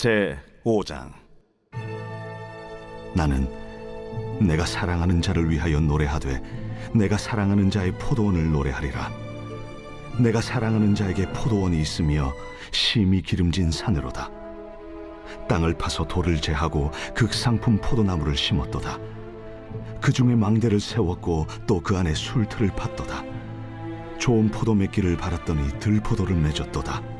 제 5장. 나는 내가 사랑하는 자를 위하여 노래하되 내가 사랑하는 자의 포도원을 노래하리라. 내가 사랑하는 자에게 포도원이 있으며 심이 기름진 산으로다. 땅을 파서 돌을 제하고 극상품 포도나무를 심었도다. 그 중에 망대를 세웠고 또 그 안에 술틀을 팠도다. 좋은 포도 맺기를 바랐더니 들포도를 맺었도다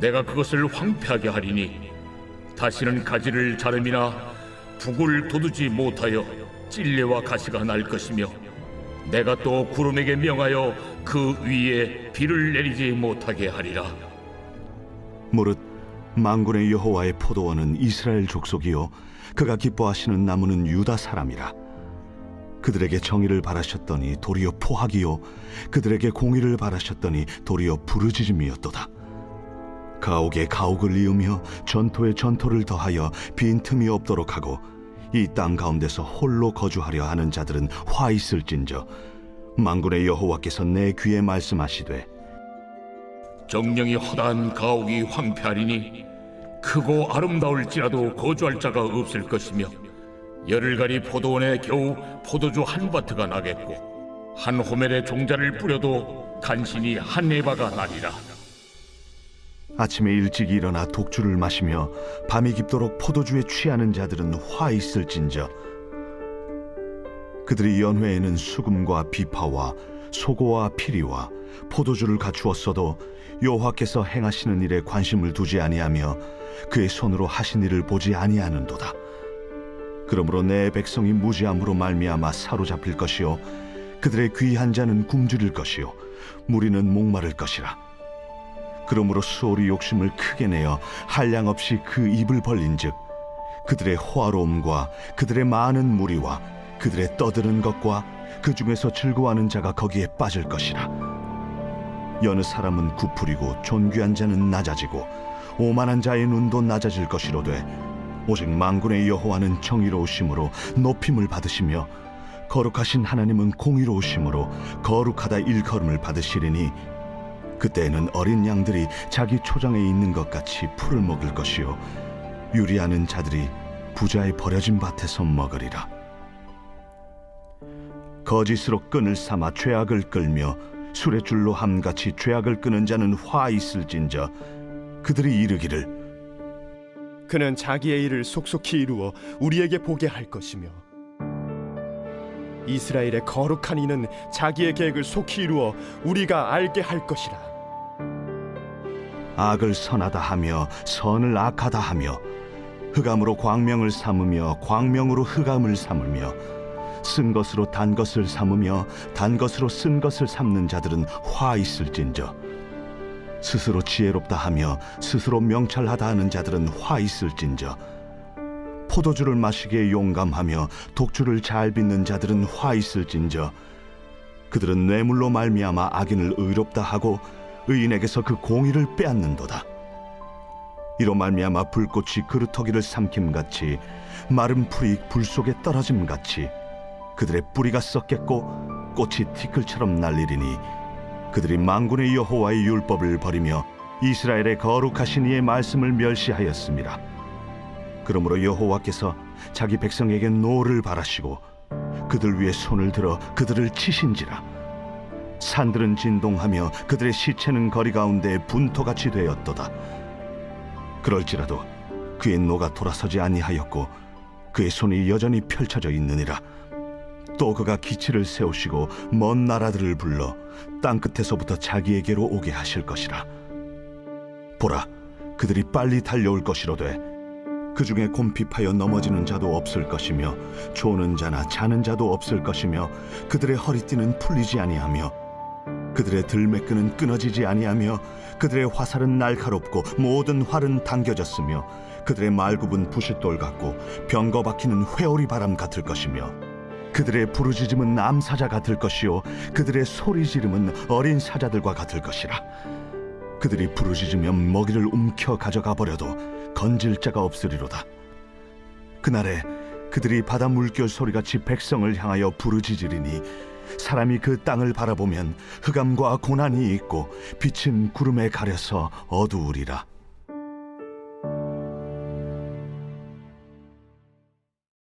내가 그것을 황폐하게 하리니 다시는 가지를 자름이나 북을 돋우지 못하여 찔레와 가시가 날 것이며 내가 또 구름에게 명하여 그 위에 비를 내리지 못하게 하리라. 무릇 망군의 여호와의 포도원은 이스라엘 족속이요 그가 기뻐하시는 나무는 유다 사람이라. 그들에게 정의를 바라셨더니 도리어 포악이요 그들에게 공의를 바라셨더니 도리어 부르짖음이었도다 가옥에 가옥을 이으며 전토에 전토를 더하여 빈틈이 없도록 하고 이 땅 가운데서 홀로 거주하려 하는 자들은 화 있을진저 망군의 여호와께서 내 귀에 말씀하시되 정령이 허다한 가옥이 황폐하리니 크고 아름다울지라도 거주할 자가 없을 것이며 열흘가리 포도원에 겨우 포도주 한 바트가 나겠고 한 호멜에 종자를 뿌려도 간신히 한 에바가 나리라 아침에 일찍 일어나 독주를 마시며 밤이 깊도록 포도주에 취하는 자들은 화 있을진저. 그들이 연회에는 수금과 비파와 소고와 피리와 포도주를 갖추었어도 여호와께서 행하시는 일에 관심을 두지 아니하며 그의 손으로 하신 일을 보지 아니하는도다. 그러므로 내 백성이 무지함으로 말미암아 사로잡힐 것이요. 그들의 귀한 자는 굶주릴 것이요. 무리는 목마를 것이라 그러므로 수월이 욕심을 크게 내어 한량 없이 그 입을 벌린즉 그들의 호화로움과 그들의 많은 무리와 그들의 떠드는 것과 그 중에서 즐거워하는 자가 거기에 빠질 것이라. 여느 사람은 구풀이고 존귀한 자는 낮아지고 오만한 자의 눈도 낮아질 것이로되 오직 만군의 여호와는 정의로우심으로 높임을 받으시며 거룩하신 하나님은 공의로우심으로 거룩하다 일컬음을 받으시리니 그때에는 어린 양들이 자기 초장에 있는 것 같이 풀을 먹을 것이요. 유리하는 자들이 부자의 버려진 밭에서 먹으리라. 거짓으로 끈을 삼아 죄악을 끌며 술의 줄로 함같이 죄악을 끄는 자는 화 있을진저 그들이 이르기를 그는 자기의 일을 속속히 이루어 우리에게 보게 할 것이며 이스라엘의 거룩한 이는 자기의 계획을 속히 이루어 우리가 알게 할 것이라. 악을 선하다 하며 선을 악하다 하며 흑암으로 광명을 삼으며 광명으로 흑암을 삼으며 쓴 것으로 단 것을 삼으며 단 것으로 쓴 것을 삼는 자들은 화 있을진저 스스로 지혜롭다 하며 스스로 명철하다 하는 자들은 화 있을진저 포도주를 마시기에 용감하며 독주를 잘 빚는 자들은 화 있을진저 그들은 뇌물로 말미암아 악인을 의롭다 하고 의인에게서 그 공의를 빼앗는도다. 이로 말미암아 불꽃이 그루터기를 삼킴 같이 마른 풀이 불 속에 떨어짐 같이 그들의 뿌리가 썩겠고 꽃이 티끌처럼 날리리니 그들이 망군의 여호와의 율법을 버리며 이스라엘의 거룩하신 이의 말씀을 멸시하였습니다. 그러므로 여호와께서 자기 백성에게 노를 바라시고 그들 위에 손을 들어 그들을 치신지라. 산들은 진동하며 그들의 시체는 거리 가운데 분토같이 되었도다. 그럴지라도 그의 노가 돌아서지 아니하였고 그의 손이 여전히 펼쳐져 있느니라. 또 그가 기치를 세우시고 먼 나라들을 불러 땅 끝에서부터 자기에게로 오게 하실 것이라. 보라, 그들이 빨리 달려올 것이로되 그 중에 곰핍하여 넘어지는 자도 없을 것이며 조는 자나 자는 자도 없을 것이며 그들의 허리띠는 풀리지 아니하며 그들의 들매끈은 끊어지지 아니하며 그들의 화살은 날카롭고 모든 활은 당겨졌으며 그들의 말굽은 부싯돌 같고 병거 박히는 회오리 바람 같을 것이며 그들의 부르짖음은 암사자 같을 것이요 그들의 소리 지름은 어린 사자들과 같을 것이라 그들이 부르짖으면 먹이를 움켜 가져가 버려도 건질 자가 없으리로다. 그날에 그들이 바다 물결 소리같이 백성을 향하여 부르짖으리니 사람이 그 땅을 바라보면 흑암과 고난이 있고 빛은 구름에 가려서 어두우리라